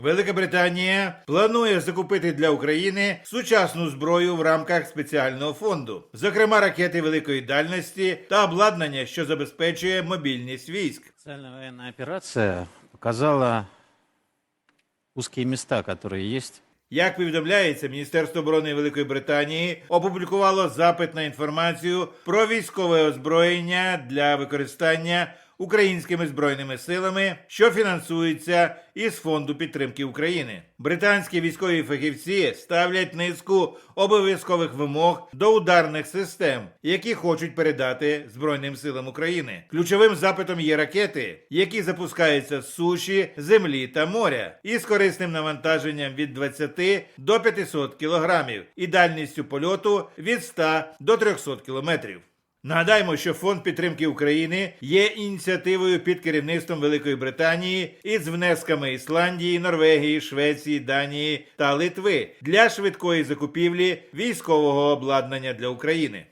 Велика Британія планує закупити для України сучасну зброю в рамках спеціального фонду, зокрема ракети великої дальності та обладнання, що забезпечує мобільність військ. Специальная военная операция показала узкие места, которые есть. Як повідомляється, Міністерство оборони Великої Британії опублікувало запит на інформацію про військове озброєння для використання українськими збройними силами, що фінансується із фонду підтримки України. Британські військові фахівці ставлять низку обов'язкових вимог до ударних систем, які хочуть передати Збройним силам України. Ключовим запитом є ракети, які запускаються з суші, землі та моря, із корисним навантаженням від 20 до 500 кілограмів і дальністю польоту від 100 до 300 кілометрів. Нагадаємо, що фонд підтримки України є ініціативою під керівництвом Великої Британії із внесками Ісландії, Норвегії, Швеції, Данії та Литви для швидкої закупівлі військового обладнання для України.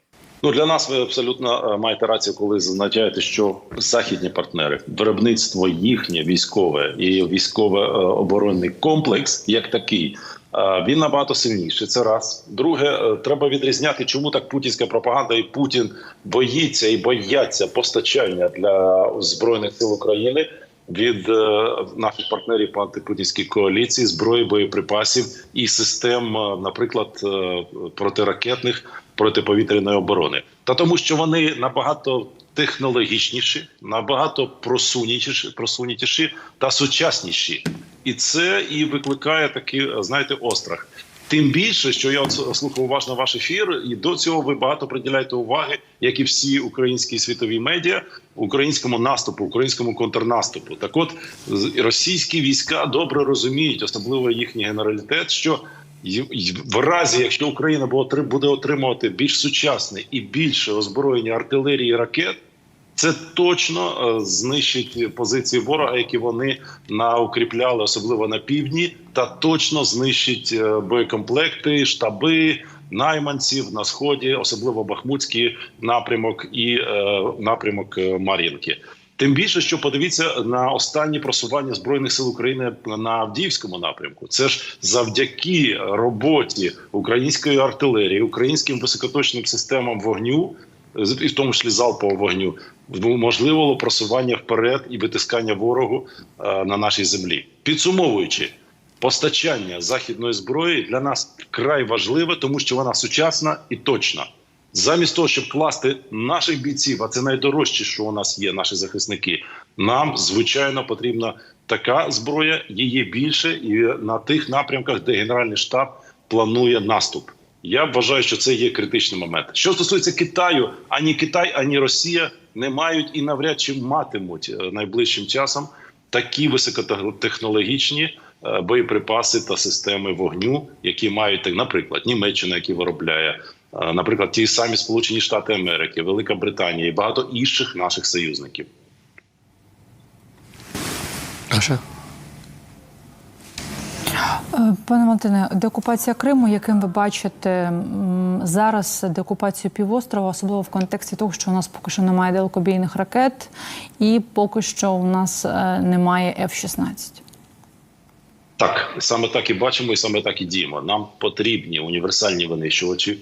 Ну для нас ви абсолютно е, маєте рацію, коли зазначаєте, що західні партнери, виробництво їхнє військове і військово е, комплекс, як такий, він набагато сильніший. Це раз. Друге, е, треба відрізняти, чому так путінська пропаганда і Путін боїться і бояться постачання для збройних сил України. Від е, наших партнерів по антипутінській коаліції зброї, боєприпасів і систем, е, наприклад, е, протиракетних протиповітряної оборони, та тому, що вони набагато технологічніші, набагато просунутіші, просунутіші та сучасніші, і це і викликає такий, знаєте, острах. Тим більше, що я слухав уважно ваш ефір, і до цього ви багато приділяєте уваги, як і всі українські світові медіа, українському наступу, українському контрнаступу. Так, от російські війська добре розуміють, особливо їхній генералітет, що в разі, якщо Україна буде отримувати більш сучасне і більше озброєння артилерії і ракет. Це точно е, знищить позиції ворога, які вони наукріпляли, особливо на півдні, та точно знищить е, боєкомплекти, штаби найманців на сході, особливо Бахмутський напрямок і е, напрямок е, Мар'їнки. Тим більше, що подивіться на останні просування збройних сил України на Авдіївському напрямку. Це ж завдяки роботі української артилерії, українським високоточним системам вогню, і в тому числі залпового вогню, можливо просування вперед і витискання ворогу е, на нашій землі. Підсумовуючи, постачання західної зброї для нас вкрай важливе, тому що вона сучасна і точна. Замість того, щоб класти наших бійців, а це найдорожче, що у нас є, наші захисники. Нам звичайно потрібна така зброя, її більше, і на тих напрямках, де Генеральний штаб планує наступ. Я вважаю, що це є критичний момент. Що стосується Китаю, ані Китай, ані Росія не мають і навряд чи матимуть е, найближчим часом такі високотехнологічні е, боєприпаси та системи вогню, які мають наприклад, Німеччина, які виробляє, е, наприклад, ті самі Сполучені Штати Америки, Велика Британія і багато інших наших союзників. Аша? Е, Пане Валентине, деокупація Криму, яким ви бачите зараз деокупацію півострова, особливо в контексті того, що у нас поки що немає далекобійних ракет, і поки що у нас е, немає F-16. Так, саме так і бачимо, і саме так і діємо. Нам потрібні універсальні винищувачі.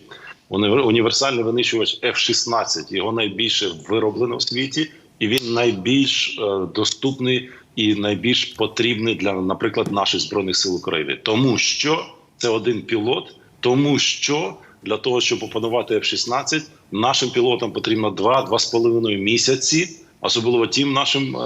Універ- Універсальний винищувач F-16, його найбільше вироблено в світі, і він найбільш е, доступний і найбільш потрібний для, наприклад, наших збройних сил України, тому що це один пілот, тому що для того, щоб опанувати F-16, нашим пілотам потрібно 2-2,5 місяці. Особливо тим нашим е,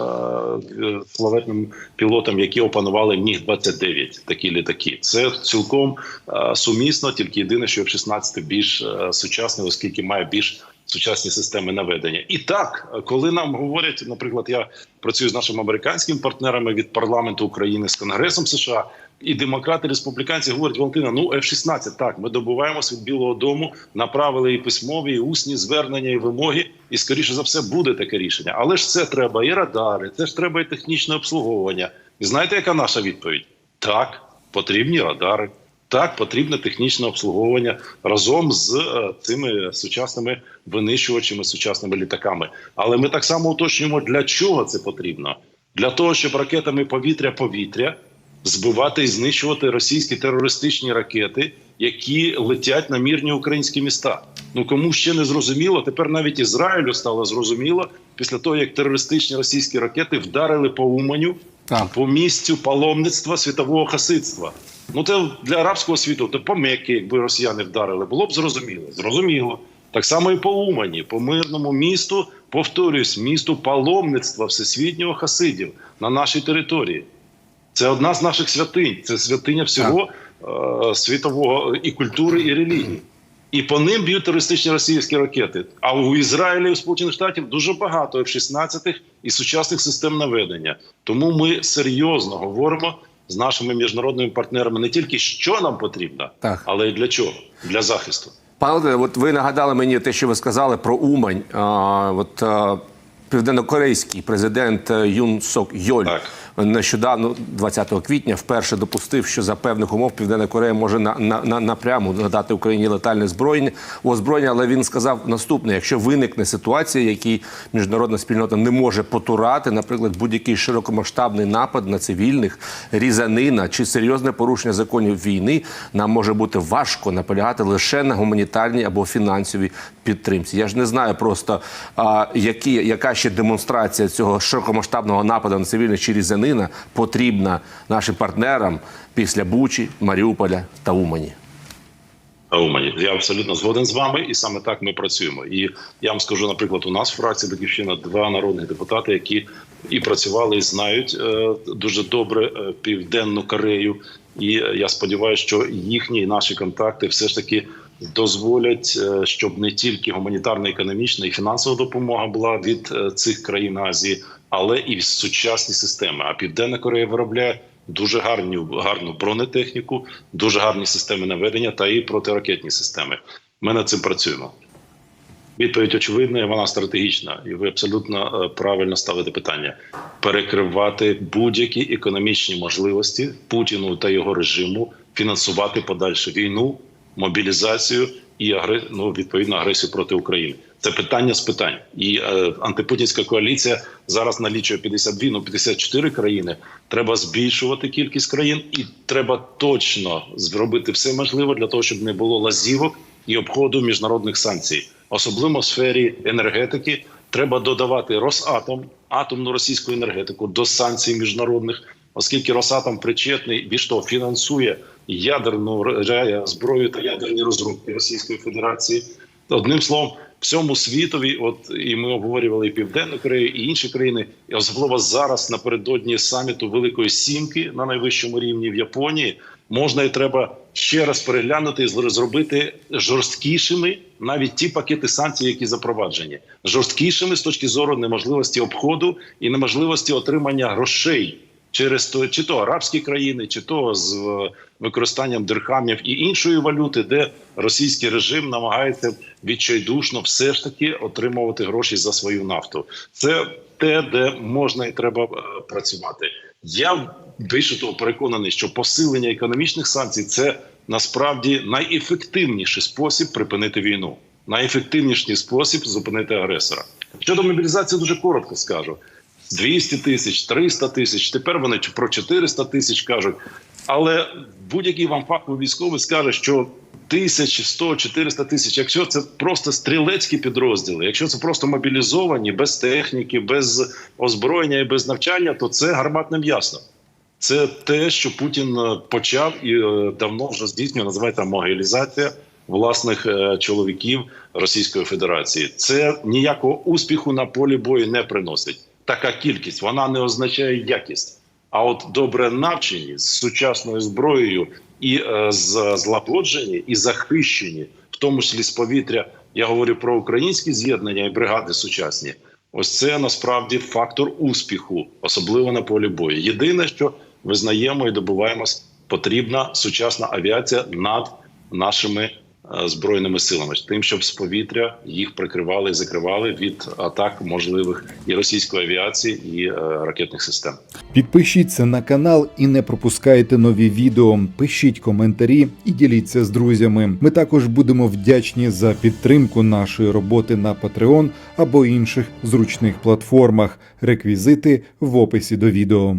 е, славетним пілотам, які опанували міг 29 такі літаки. Це цілком е, сумісно, тільки єдине, що F-16 більш е, сучасний, оскільки має більш сучасні системи наведення. І так, коли нам говорять, наприклад, я працюю з нашими американськими партнерами від парламенту України з Конгресом США. І демократи, і республіканці говорять Валентина, ну F-16, так, ми добуваємося від Білого Дому, направили і письмові, і усні звернення, і вимоги, і скоріше за все буде таке рішення. Але ж це треба і радари, це ж треба і технічне обслуговування. І знаєте, яка наша відповідь? Так, потрібні радари. Так, потрібне технічне обслуговування разом з е, цими сучасними винищувачами, сучасними літаками. Але ми так само уточнюємо, для чого це потрібно. Для того, щоб ракетами повітря-повітря збивати і знищувати російські терористичні ракети, які летять на мирні українські міста. Ну кому ще не зрозуміло, тепер навіть Ізраїлю стало зрозуміло після того, як терористичні російські ракети вдарили по Уманю, Так. по місцю паломництва світового хасидства. Ну це для арабського світу, то по Меккі, якби росіяни вдарили, було б зрозуміло. Зрозуміло. Так само і по Умані, по мирному місту, повторюсь, місту паломництва всесвітнього хасидів на нашій території. Це одна з наших святинь. Це святиня всього е, світового і культури, і релігії. І по ним б'ють терористичні російські ракети. А у Ізраїлі і у Сполучених Штатів дуже багато F-16 і сучасних систем наведення. Тому ми серйозно говоримо з нашими міжнародними партнерами не тільки що нам потрібно, Так. але й для чого? Для захисту. Пане от ви нагадали мені те, що ви сказали про Умань. А, от а, південнокорейський президент е, Юн Сок Йоль Так. нещодавно, 20 квітня, вперше допустив, що за певних умов Південна Корея може на, на, на напряму надати Україні летальне озброєння, озброєння. Але він сказав наступне: якщо виникне ситуація, якій міжнародна спільнота не може потурати, наприклад, будь-який широкомасштабний напад на цивільних, різанина чи серйозне порушення законів війни, нам може бути важко наполягати лише на гуманітарній або фінансовій підтримці. Я ж не знаю просто а, які, яка ще демонстрація цього широкомасштабного нападу на цивільних чи різанина потрібна нашим партнерам після Бучі, Маріуполя та Умані. Умані. Я абсолютно згоден з вами, і саме так ми працюємо. І я вам скажу, наприклад, у нас в фракції Батьківщина два народних депутати, які і працювали, і знають е, дуже добре е, південну Корею. І е, я сподіваюся, що їхні і наші контакти все ж таки дозволять, е, щоб не тільки гуманітарна, економічна і фінансова допомога була від е, цих країн Азії, але і сучасні системи. А Південна Корея виробляє дуже гарну, гарну бронетехніку, дуже гарні системи наведення та і протиракетні системи. Ми над цим працюємо. Відповідь очевидна, вона стратегічна, і ви абсолютно е, правильно ставите питання: перекривати будь-які економічні можливості Путіну та його режиму фінансувати подальшу війну, мобілізацію і ну, відповідно агресію проти України. Це питання з питань. І е, антипутінська коаліція зараз налічує 52, ну 54 країни. Треба збільшувати кількість країн, і треба точно зробити все можливе для того, щоб не було лазівок і обходу міжнародних санкцій, особливо в сфері енергетики. Треба додавати Росатом, атомну російську енергетику до санкцій міжнародних, оскільки Росатом причетний більш того, фінансує ядерну зброю та ядерні розробки Російської Федерації. Одним словом, всьому світові, от і ми обговорювали і Південну Корею, і інші країни, і особливо зараз напередодні саміту Великої Сімки на найвищому рівні в Японії, можна і треба ще раз переглянути і зробити жорсткішими навіть ті пакети санкцій, які запроваджені, жорсткішими з точки зору неможливості обходу і неможливості отримання грошей через то, чи то арабські країни, чи то з е, використанням дирхамів і іншої валюти, де російський режим намагається відчайдушно все ж таки отримувати гроші за свою нафту. Це те, де можна і треба е, працювати. Я більше того переконаний, що посилення економічних санкцій це насправді найефективніший спосіб припинити війну, найефективніший спосіб зупинити агресора. Щодо мобілізації, дуже коротко скажу. 200 тисяч, 300 тисяч. Тепер вони про 400 тисяч кажуть. Але будь-який вам фаховий військовий скаже, що тисяч, 100, 400 тисяч, якщо це просто стрілецькі підрозділи, якщо це просто мобілізовані без техніки, без озброєння і без навчання, то це гарматне м'ясо. Це те, що Путін е, почав і е, давно вже здійснює, називається могилізація власних е, чоловіків Російської Федерації. Це ніякого успіху на полі бою не приносить. Така кількість вона не означає якість. А от добре навчені з сучасною зброєю і е, злагоджені і захищені, в тому числі з повітря. Я говорю про українські з'єднання і бригади сучасні. Ось це насправді фактор успіху, особливо на полі бою. Єдине, що визнаємо і добуваємось, потрібна сучасна авіація над нашими збройними силами, тим, щоб з повітря їх прикривали і закривали від атак можливих і російської авіації, і е, ракетних систем. Підпишіться на канал і не пропускайте нові відео. Пишіть коментарі і діліться з друзями. Ми також будемо вдячні за підтримку нашої роботи на Patreon або інших зручних платформах. Реквізити в описі до відео.